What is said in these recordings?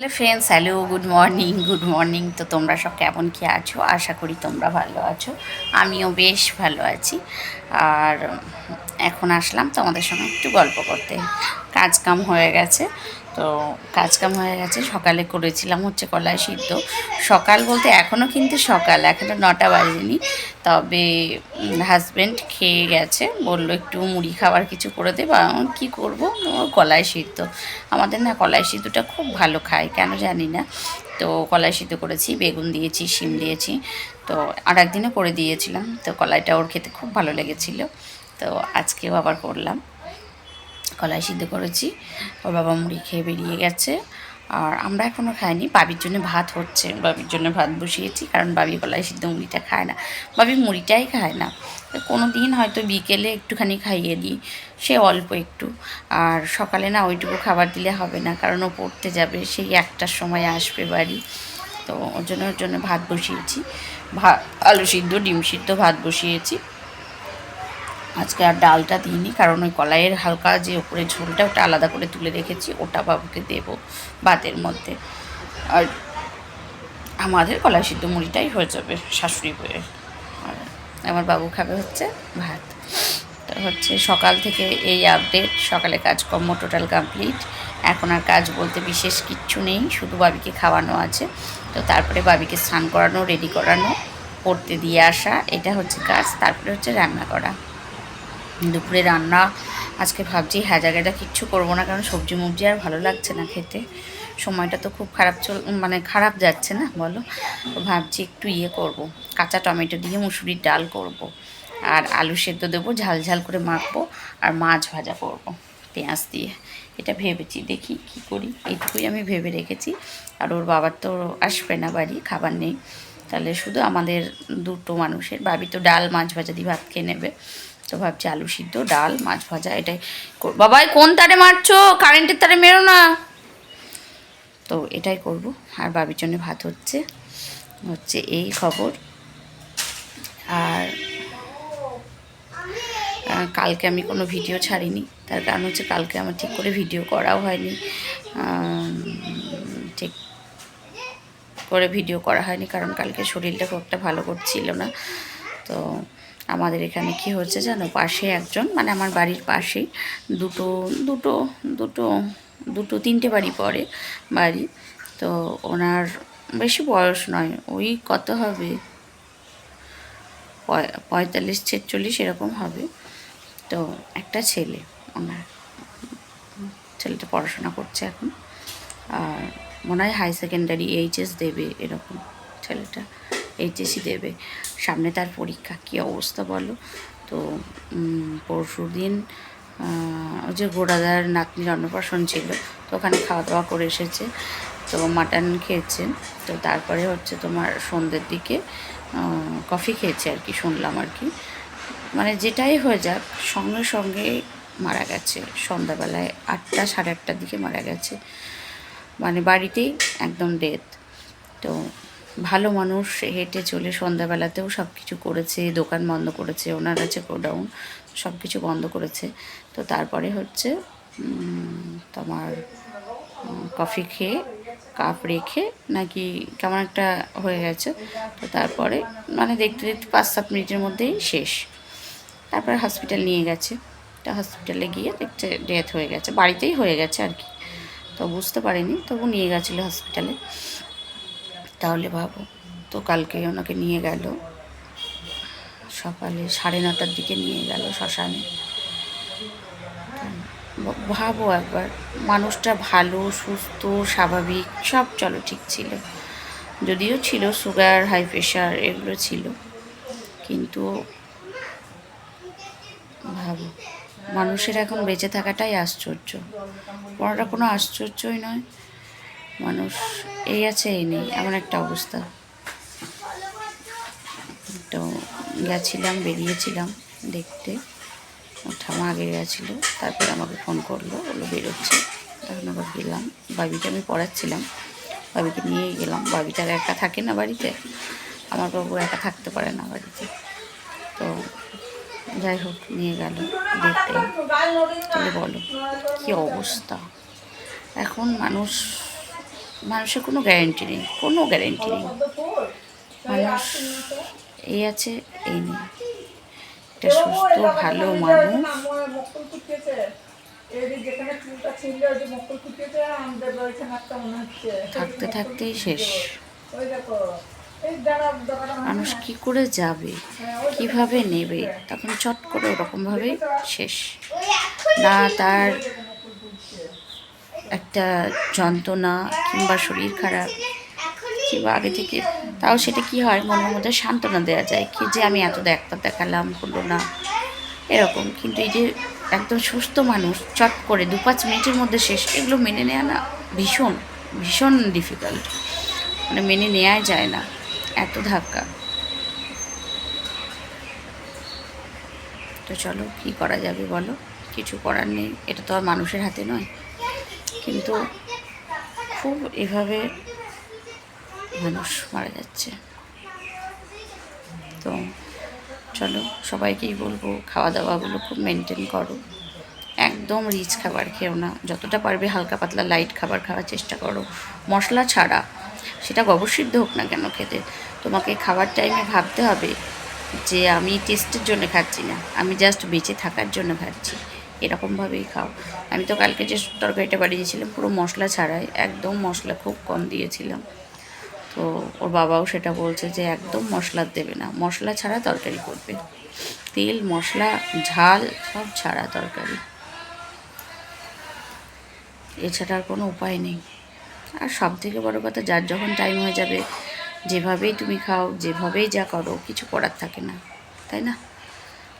Hello friends hello good morning good morning তো তোমরা সব কেমন কি আছো? আশা করি তোমরা ভালো আছো। আমিও বেশ ভালো আছি। আর এখন আসলাম তোমাদের সঙ্গে একটু গল্প করতে। কাজ কাম হয়ে গেছে। তো কাজ কাম হয়ে গেছে, সকালে করেছিলাম হচ্ছে কলাই সিদ্ধ। সকাল বলতে এখনও কিন্তু সকাল এখনও নটা বাজেনি। তবে হাজব্যান্ড খেয়ে গেছে, বলল একটু মুড়ি খাবার কিছু করে দে, বা কী করব? কলাই সিদ্ধ। আমাদের না কলাই সিদ্ধটা খুব ভালো খায়, কেন জানি না। তো কলাই সিদ্ধ করেছি, বেগুন দিয়েছি, শিম দিয়েছি। তো আর একদিনও করে দিয়েছিলাম, তো কলাইটা ওর খেতে খুব ভালো লেগেছিলো। তো আজকেও আবার করলাম। কলাই সিদ্ধ করেছি। ওর বাবা মুড়ি খেয়ে বেরিয়ে গেছে। আর আমরা এখনও খাইনি। বাবির জন্য ভাত হচ্ছে। বাবির জন্য ভাত বসিয়েছি। কারণ বাবি কলাই সিদ্ধ মুড়িটা খায় না। বাবি মুড়িটাই খায় না। কোনো দিন হয়তো বিকেলে একটুখানি খাইয়ে দিই। সে অল্প একটু। আর সকালে না ওইটুকু খাবার দিলে হবে না। কারণ ও পড়তে যাবে। সেই একটার সময় আসবে বাড়ি। তো ওর জন্য ওর জন্য ভাত বসিয়েছি। ভাত আলু সিদ্ধ, ডিম সিদ্ধ ভাত বসিয়েছি। আজকে আর ডালটা দিইনি, কারণ ওই কলাইয়ের হালকা যে উপরে ঝোলটা, ওটা আলাদা করে তুলে রেখেছি, ওটা বাবুকে দেবো ভাতের মধ্যে। আর আমাদের কলাই সিদ্ধ মুড়িটাই হয়ে যাবে শাশুড়ি বইয়ের আর আমার বাবু খাবে হচ্ছে ভাত। তো হচ্ছে সকাল থেকে এই আপডেট সকালে কাজকর্ম টোটাল কমপ্লিট এখন আর কাজ বলতে বিশেষ কিচ্ছু নেই, শুধু বাবিকে খাওয়ানো আছে। তো তারপরে বাবিকে স্নান করানো রেডি করানো, পড়তে দিয়ে আসা, এটা হচ্ছে কাজ, তারপরে হচ্ছে রান্না করা। দুপুরে রান্না, আজকে ভাবছি হ্যাজাগেটা কিচ্ছু করব না, কারণ সবজি মবজি আর ভালো লাগছে না খেতে। সময়টা তো খুব খারাপ চল মানে খারাপ যাচ্ছে না, বলো? তো ভাবছি একটু ইয়ে করব, কাঁচা টমেটো দিয়ে মুসুরির ডাল করব। আর আলু সেদ্ধ দেবো, ঝাল ঝাল করে মাখবো, আর মাছ ভাজা করব পেঁয়াজ দিয়ে। এটা ভেবেছি, দেখি কি করি, এইটুকুই আমি ভেবে রেখেছি। আর ওর বাবার তো আসবে না বাড়ি, খাবার নেই। তাহলে শুধু আমাদের দুটো মানুষের, ভাবি তো ডাল, মাছ ভাজা দিয়ে ভাত খেয়ে নেবে। তো ভাবছি আলু সিদ্ধ, ডাল, মাছ ভাজা, এটাই বাবাই, কোন তারে মারছো? কারেন্টের তারে মেরো না। তো এটাই করব। আর বাবির জন্য ভাত হচ্ছে। হচ্ছে এই খবর। আর কালকে আমি কোনো ভিডিও ছাড়িনি। তার কারণ হচ্ছে কালকে আমার ঠিক করে ভিডিও করাও হয়নি। ঠিক করে ভিডিও করা হয়নি, কারণ কালকে শরীরটা খুব একটা ভালো করছিল না। তো আমাদের এখানে কি হচ্ছে জানো? পাশে একজন মানে আমার বাড়ির পাশেই দুটো দুটো দুটো দুটো, তিনটে বাড়ি পড়ে বাড়ি। তো ওনার বেশি বয়স নয়, ওই কত হবে? পঁয়তাল্লিশ, ছেচল্লিশ এরকম হবে। তো একটা ছেলে, ওনার ছেলেটা পড়াশোনা করছে এখন। আর মনে হয় হাই সেকেন্ডারি এইচএস দেবে এরকম ছেলেটা। এইচএসই দেবে। সামনে তার পরীক্ষা, কী অবস্থা বলো? তো পরশু দিন ওই যে গোড়াদার নাতনির অন্নপ্রাশন ছিল, তো ওখানে খাওয়া দাওয়া করে এসেছে, তো মাটন খেয়েছে, তো তারপরে হচ্ছে তোমার সন্ধ্যের দিকে কফি খেয়েছে আর কি, শুনলাম আর কি। মানে যেটাই হয়ে যাক, সঙ্গে সঙ্গে মারা গেছে, সন্ধ্যাবেলায় আটটা সাড়ে আটটার দিকে মারা গেছে। মানে বাড়িতেই একদম ডেথ তো ভালো মানুষ হেঁটে চলে সন্ধ্যাবেলাতেও সব কিছু করেছে, দোকান বন্ধ করেছে, ওনার আছে গোডাউন সব কিছু বন্ধ করেছে। তো তারপরে হচ্ছে তোমার কফি খেয়ে, কাপ রেখে নাকি কেমন একটা হয়ে গেছে। তো তারপরে মানে দেখতে দেখতে পাঁচ সাত মিনিটের মধ্যেই শেষ। তারপরে হসপিটাল নিয়ে গেছে। তো হসপিটালে গিয়ে দেখতে ডেথ হয়ে গেছে। বাড়িতেই হয়ে গেছে আর কি। তো বুঝতে পারিনি, তবু নিয়ে গেছিল হসপিটালে তাহলে ভাবো। তো কালকে ওনাকে নিয়ে গেল। সকালে সাড়ে নটার দিকে নিয়ে গেল শ্মশানে। ভাবো একবার, মানুষটা ভালো, সুস্থ, স্বাভাবিক, সব চলো ঠিক ছিল। যদিও ছিল সুগার হাই প্রেশার এগুলো ছিল। কিন্তু ভাবো, মানুষের এখন বেঁচে থাকাটাই আশ্চর্য। কোনোটা কোনো আশ্চর্যই নয়। মানুষ, এই আছে, এই নেই, এমন একটা অবস্থা। তো গেছিলাম, বেরিয়েছিলাম দেখতে। ঠামা আগে গেছিল, তারপরে আমাকে ফোন করল, বলল বেরোচ্ছে। তখন আবার গেলাম বাবিকে আমি পড়াচ্ছিলাম। বাবিকে নিয়েই গেলাম। বাবিটা আর একা থাকে না বাড়িতে, আমার বাবু একা থাকতে পারে না বাড়িতে। তো যাই হোক, নিয়ে গেল, দেখতে। বলো, কী অবস্থা? এখন মানুষ মানুষের কোনো গ্যারেন্টি নেই, কোনো গ্যারেন্টি নেই। মানুষ এই আছে, এই নেই। একটা সুস্থ, ভালো মানুষ। থাকতে থাকতেই শেষ। মানুষ কি করে যাবে, কীভাবে নেবে, তখন চট করে ওরকমভাবে শেষ। না তার একটা যন্ত্রণা কিংবা শরীর খারাপ কিংবা আগে থেকে তাও সেটা কি হয়? মনের মধ্যে সান্ত্বনা দেওয়া যায় কি যে আমি এত ডাক্তার দেখালাম, হলো না। এরকম। কিন্তু এই যে একদম সুস্থ মানুষ চট করে দু পাঁচ মিনিটের মধ্যে শেষ, এগুলো মেনে নেওয়া না ভীষণ ভীষণ ডিফিকাল্ট মানে মেনে নেওয়াই যায় না। এত ধাক্কা। তো চলো, কি করা যাবে বলো? কিছু করার নেই। এটা তো আর মানুষের হাতে নয়। কিন্তু খুব এভাবে মানুষ মারা যাচ্ছে। তো চলো সবাইকেই বলব খাওয়া দাওয়াগুলো খুব মেনটেন করো। একদম রিচ খাবার খেও না। যতটা পারবে হালকা পাতলা লাইট খাবার খাওয়ার চেষ্টা করো। মশলা ছাড়া। সেটা গবরসিদ্ধ হোক না কেন খেতে। তোমাকে খাবার টাইমে ভাবতে হবে যে আমি টেস্টের জন্য খাচ্ছি না। আমি জাস্ট বেঁচে থাকার জন্য খাচ্ছি। এরকমভাবেই খাও। আমি তো কালকে যে তরকারিটা বানিয়েছিলাম, পুরো মশলা ছাড়াই, একদম মশলা খুব কম দিয়েছিলাম। তো ওর বাবাও সেটা বলছে যে একদম মশলা দেবে না, মশলা ছাড়া তরকারি করবে। তেল, মশলা, ঝাল সব ছাড়া তরকারি। এছাড়া আর কোনো উপায় নেই। আর সব থেকে বড়ো কথা, যার যখন টাইম হয়ে যাবে, যেভাবেই তুমি খাও, যেভাবেই যা করো, কিছু করার থাকে না, তাই না?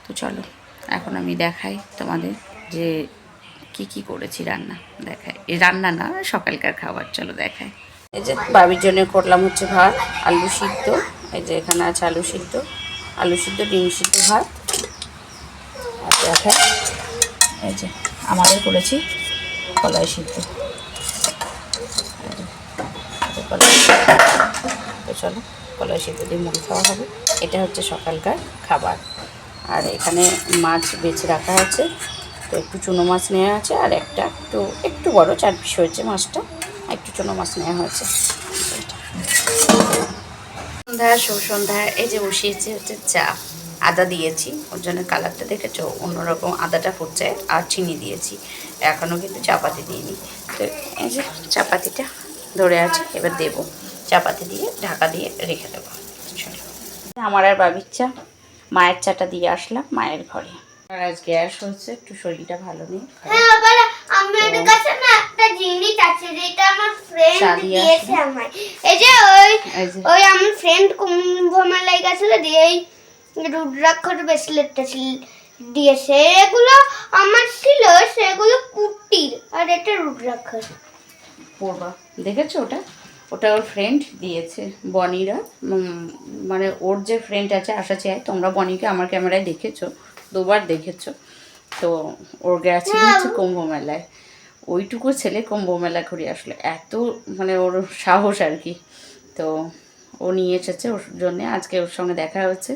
তো চলো। এখন আমি দেখাই তোমাদের যে কি কি করেছি রান্না দেখাই। রান্না না, সকালকার খাবার, চলো দেখাই। এই যে বাবির জন্য করলাম হচ্ছে ভাত, আলু সিদ্ধ। এই যে এখানে আছে আলু সিদ্ধ। আলু সিদ্ধ, ডিম সিদ্ধ, ভাত। আর দেখাই। এই যে আমাদের করেছি কলাই সিদ্ধ। কলাই চলো, কলাই সিদ্ধ দিয়ে মুড়ি খাওয়া হবে। এটা হচ্ছে সকালকার খাবার। আর এখানে মাছ বেছে রাখা আছে। তো একটু চুনো মাছ নেওয়া আছে আর একটা একটু একটু বড় চার পিস হয়েছে মাছটা। একটু চুনো মাছ নেওয়া হয়েছে। সন্ধ্যা শুভ সন্ধ্যা এই যে বসিয়েছি হচ্ছে চা। আদা দিয়েছি, ওর জন্য কালারটা দেখেছ? অন্যরকম আদাটা ফুটছে আর চিনি দিয়েছি। এখনও কিন্তু চাপাতি দিইনি। তো এই যে চাপাতিটা ধরে আছে, এবার দেবো। চাপাতি দিয়ে ঢাকা দিয়ে রেখে দেবো। আমার আর বাবির চা। মায়ের চাটা দিয়ে আসলাম মায়ের ঘরে। আর আজ গ্যাস হচ্ছে একটু শরীরটা ভালো নেই। হ্যাঁ, আমার কাছে না একটা জিনিস আছে যেটা আমার ফ্রেন্ড দিয়েছে আমায়। এই যে ওই ওই আমার ফ্রেন্ড কুম্ভ মেলায় গেছিল দিয়ে এই রুদ্রাক্ষর ব্রেসলেটটা ছিল দিয়েছে এগুলো আমার ছিল সেগুলো কুটির আর এটা রুদ্রাক্ষর। পড়বা। দেখেছ ওটা? ওটা ওর ফ্রেন্ড দিয়েছে বনিরা। মানে ওর যে ফ্রেন্ড আছে আশা চাই তোমরা বনিকে আমার ক্যামেরায় দেখেছ দুবার দেখেছ। তো ওর গেছিল হচ্ছে কুম্ভ মেলায় ওইটুকু ছেলে কুম্ভ মেলা ঘুরে আসলো। এত মানে ওর সাহস আর কি। তো ও নিয়ে এসেছে ওর জন্যে। আজকে ওর সঙ্গে দেখা হচ্ছে।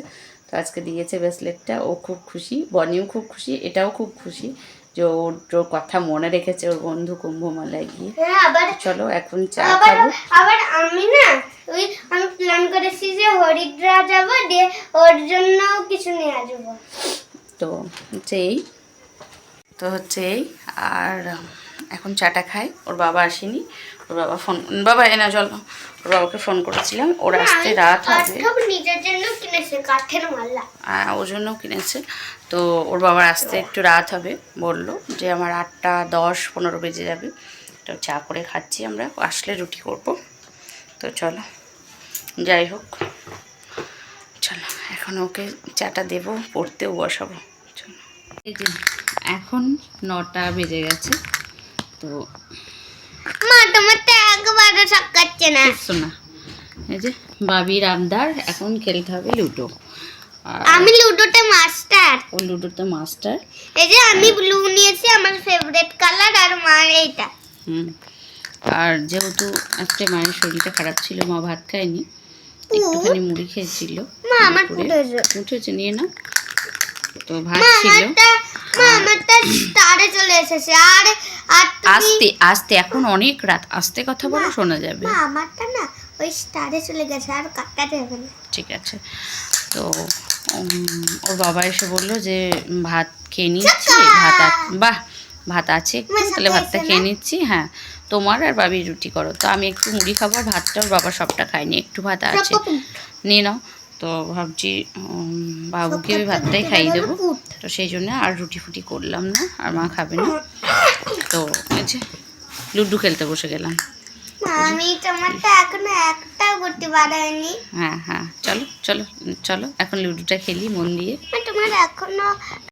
তো আজকে দিয়েছে ব্রেসলেটটা ও খুব খুশি। বনিও খুব খুশি। এটাও খুব খুশি। যে ওর ওর কথা মনে রেখেছে ওর বন্ধু কুম্ভ মেলায় গিয়ে। হ্যাঁ আবার চলো এখন চা খাব। আবার আমি না ওই আমি প্ল্যান করেছি যে হরিদ্রা যাব দিয়ে ওর জন্য কিছু নিয়ে আসব। তো হচ্ছে এই তো হচ্ছে এই আর এখন চাটা খাই। ওর বাবা আসেনি ওর বাবা ফোন বাবা এনা জল ওর বাবাকে ফোন করেছিলাম ওর আসতে রাত হবে। আহ, ওর জন্যও কিনেছে। তো ওর বাবার আসতে একটু রাত হবে বলল যে আমার আটটা দশ পনেরো বেজে যাবে। তো চা করে খাচ্ছি আমরা আসলে রুটি করব। তো চলো যাই হোক। চলো এখন ওকে চাটা দেবো পড়তেও বসাবো। চলো। এখন নটা বেজে গেছে। তো মা তোমার তো একবারও সাক্ষাচ্ছে না কিচ্ছু এই যে বাবির আবদার এখন খেলতে হবে লুডো আর আমি লুডোতে মাস্টার ও লুডোতে মাস্টার এই যে আমি ব্লু নিয়েছি আমার ফেভারিট কালার আর মার এইটা হুম আর যেহেতু আজকে মায়ের শরীরটা খারাপ ছিল মা ভাত খায়নি একটুখানি মুড়ি খেয়েছিল মা আমার উঠেছে নিয়ে না তো ভাত ছিল আমারটা মা আমারটা স্টারে চলে এসেছে আর আস্তে আস্তে এখন অনেক রাত। আস্তে কথা বলো শোনা যাবে। আমারটা না ওই স্টারে চলে গেছে আর কাটাতে হবে না। ঠিক আছে। তো ওর বাবা এসে বলল যে ভাত খেয়ে নিচ্ছি ভাত বাহ ভাত আছে। তাহলে ভাতটা খেয়ে নিচ্ছি হ্যাঁ। তোমার আর বাবি রুটি করো। তো আমি একটু মুড়ি খাব ভাতটা ওর বাবা সবটা খায়নি একটু ভাত আছে। নিয়ে নাও। তো ভাবছি বাবুকে ওই ভাতটাই খাইয়ে দেবো। তো সেই জন্য আর রুটি ফুটি করলাম না আর মা খাবে না। তো এই যে লুডু খেলতে বসে গেলাম। আমি তোমারটা এখনও একটাও করতে পারিনি হ্যাঁ হ্যাঁ চলো চলো চলো এখন লুডুটা খেলি মন দিয়ে। তোমার এখনও